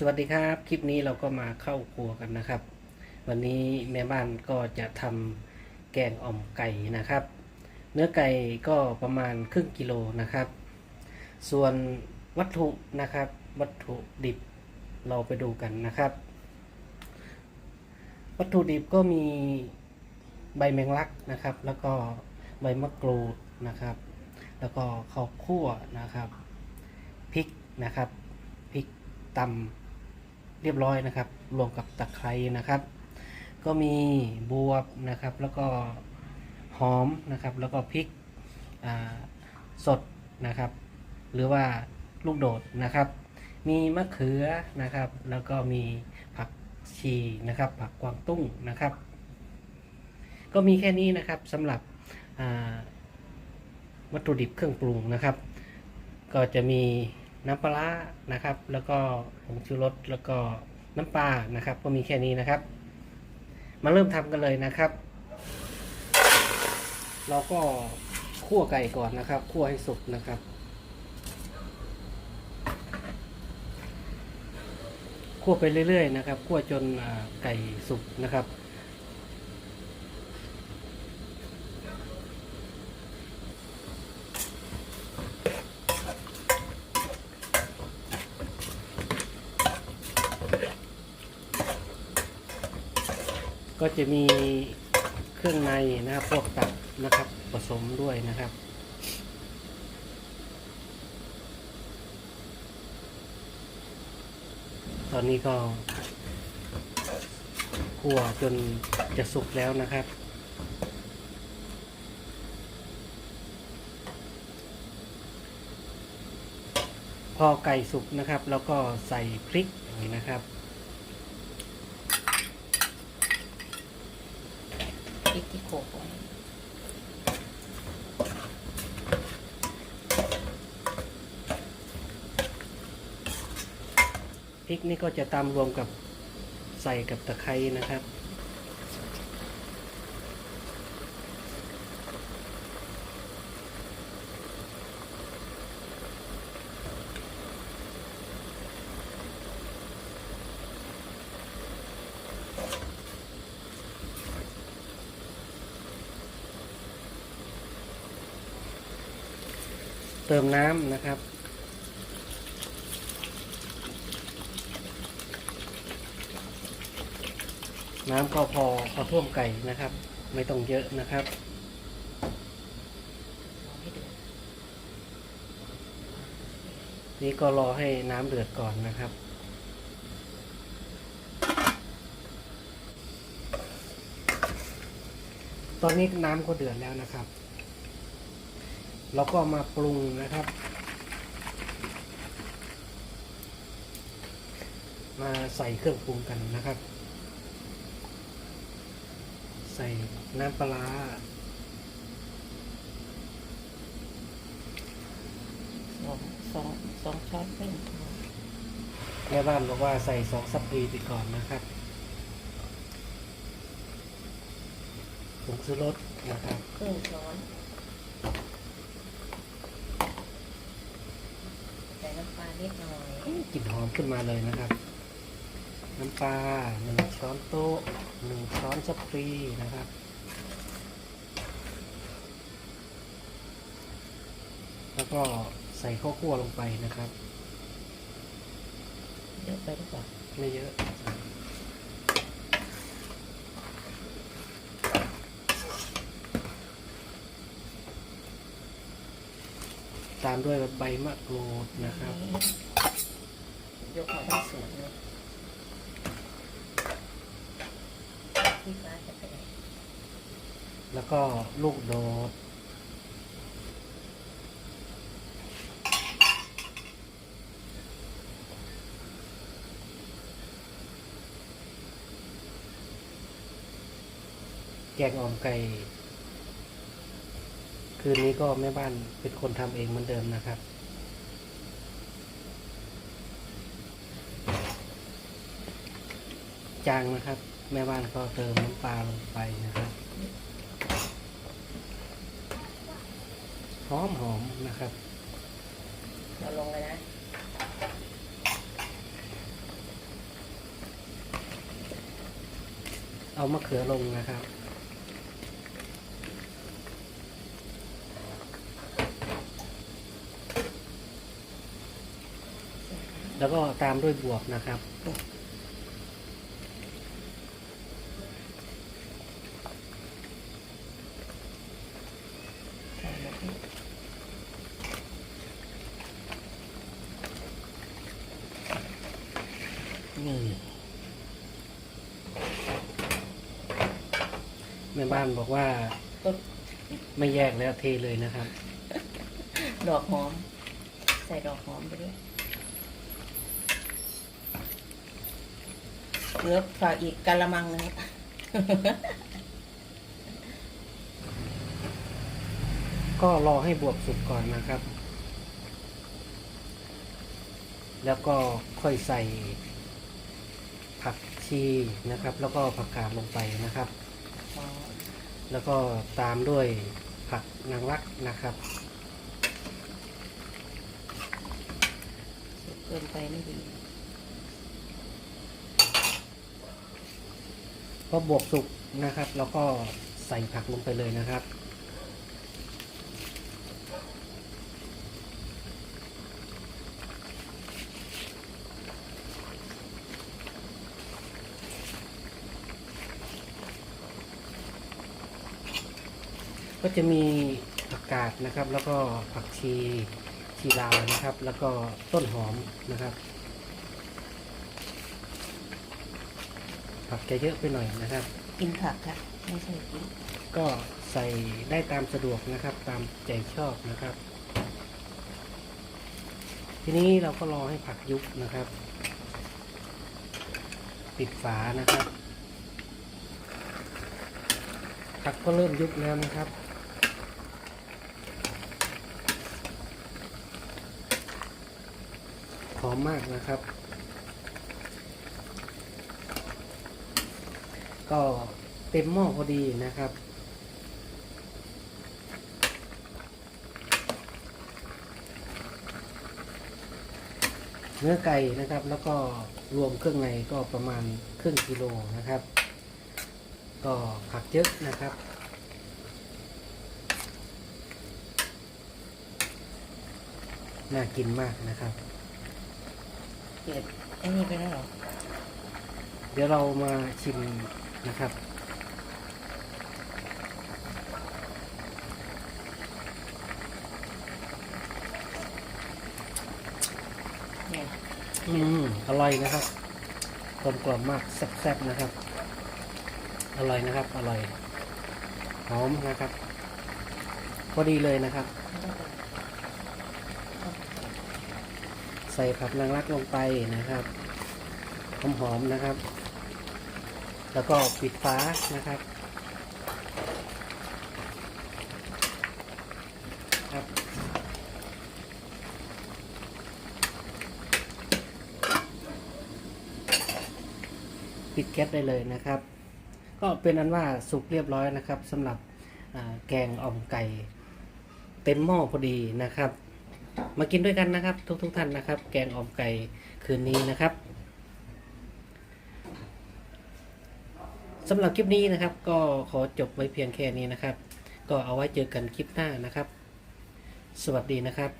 สวัสดีครับ คลิปนี้เราก็มาเข้าครัวกันนะครับ วันนี้แม่บ้านก็จะทำแกงอ่อมไก่นะครับ เนื้อไก่ก็ประมาณครึ่งกิโลนะครับ ส่วนวัตถุนะครับ วัตถุดิบเราไปดูกันนะครับ วัตถุดิบก็มีใบแมงลักนะครับ แล้วก็ใบมะกรูดนะครับ แล้วก็ข้าวคั่วนะครับพริกนะครับพริกตำ เรียบร้อยนะครับ รวมกับตะไคร้นะครับ ก็มีบวบนะครับ แล้วก็หอมนะครับ แล้วก็พริกสดนะครับ หรือว่าลูกโดดนะครับ มีมะเขือนะครับ แล้วก็มีผักชีนะครับ ผักกวางตุ้งนะครับ ก็มีแค่นี้นะครับสำหรับวัตถุดิบเครื่องปรุงนะครับ ก็จะมี น้ำปลานะครับ แล้วก็ผงชูรสแล้วก็น้ำปลานะครับ ก็มีแค่นี้นะครับ มาเริ่มทำกันเลยนะครับ เราก็คั่วไก่ก่อนนะครับคั่วให้สุกนะครับคั่วไปเรื่อยๆนะครับคั่วจนไก่สุกนะครับ ก็จะมีเครื่องในนะครับพวกตับนะครับผสมด้วยนะครับตอนนี้ก็คั่วจนจะสุกแล้วนะครับ พอไก่สุกนะครับ แล้วก็ใส่พริกอย่างนี้นะครับ พริกที่โขกไว้พริกนี่ก็จะตำรวมกับใส่กับตะไคร้นะครับ เติมน้ำนะครับ น้ำก็พอพอท่วมไก่นะครับ ไม่ต้องเยอะนะครับนี่ก็รอให้น้ำเดือดก่อนนะครับ ตอนนี้น้ำก็เดือดแล้วนะครับ เราก็มาปรุงนะครับ มาใส่เครื่องปรุงกันนะครับ ใส่น้ำปลาร้าสองสองสองช้อนครึ่งแม่บ้านบอกว่าใส่สองสัปรีไปก่อนนะครับผงชูรสนะครับครึ่งช้อนใส่ น้ำปลานิดหน่อย กลิ่นหอมขึ้นมาเลยนะครับ น้ำปลาหนึ่งช้อนโต๊ะหนึ่งช้อนสัปรีนะครับแล้วก็ใส่ข้าวคั่วลงไปนะครับ เยอะไปหรือเปล่าไม่เยอะามด้วยใบมะกรูดนะครับ ยกมาทั้งสวนเลยที่ฟ้าจะไปไหนแล้วก็ลูกโดด แกงอ่อมไก่ คืนนี้ก็แม่บ้านเป็นคนทำเองเหมือนเดิมนะครับ จางนะครับ แม่บ้านก็เติมน้ำปลาลงไปนะครับหอมหอมนะครับ เราลงเลยนะเอามะเขือลงนะครับ แล้วก็ตามด้วยบวบนะครับ นี่แม่บ้านบอกว่า ไม่แยกแล้วเทเลยนะครับ ดอกหอม ใส่ดอกหอมไปด้วย เหลือฝากอีกกะละมังนะครับก็รอให้บวบสุกก่อนนะครับ แล้วก็ค่อยใส่ผักชีนะครับ แล้วก็ผักกาดลงไปนะครับอ๋อแล้วก็ตามด้วยผักนางรักนะครับสุกเกินไปไม่ดี พอบวกสุกนะครับ แล้วก็ใส่ผักลงไปเลยนะครับ ก็จะมีผักกาดนะครับ แล้วก็ผักชีชีลาวนะครับ แล้วก็ต้นหอมนะครับ ผักจะเยอะไปหน่อยนะครับ กินผักค่ะไม่ใช่กินก็ใส่ได้ตามสะดวกนะครับ ตามใจชอบนะครับ ทีนี้เราก็รอให้ผักยุบนะครับ ปิดฝานะครับ ผักก็เริ่มยุบแล้วนะครับหอมมากนะครับ ก็เต็มหม้อพอดีนะครับเนื้อไก่นะครับ แล้วก็รวมเครื่องในก็ประมาณครึ่งกิโลนะครับ ก็ผักเยอะนะครับ น่ากินมากนะครับเกิดไอ้นี่ไปแล้วเหรอ เดี๋ยวเรามาชิม นะครับเนี่ยอืมอร่อยนะครับกลมกล่อมมากแซ่บๆนะครับ อร่อยนะครับ อร่อยหอมนะครับ พอดีเลยนะครับ ใส่ผักนางรักลงไปนะครับหอมหอมๆนะครับ แล้วก็ปิดฟ้านะครับครับ ปิดแก๊สได้เลยนะครับ ก็เป็นอันว่าสุกเรียบร้อยนะครับสำหรับแกงอ่อมไก่เต็มหม้อพอดีนะครับ มากินด้วยกันนะครับ ทุกทุกท่านนะครับ แกงอ่อมไก่คืนนี้นะครับ สำหรับคลิปนี้นะครับ ก็ขอจบไว้เพียงแค่นี้นะครับ ก็เอาไว้เจอกันคลิปหน้านะครับ สวัสดีนะครับ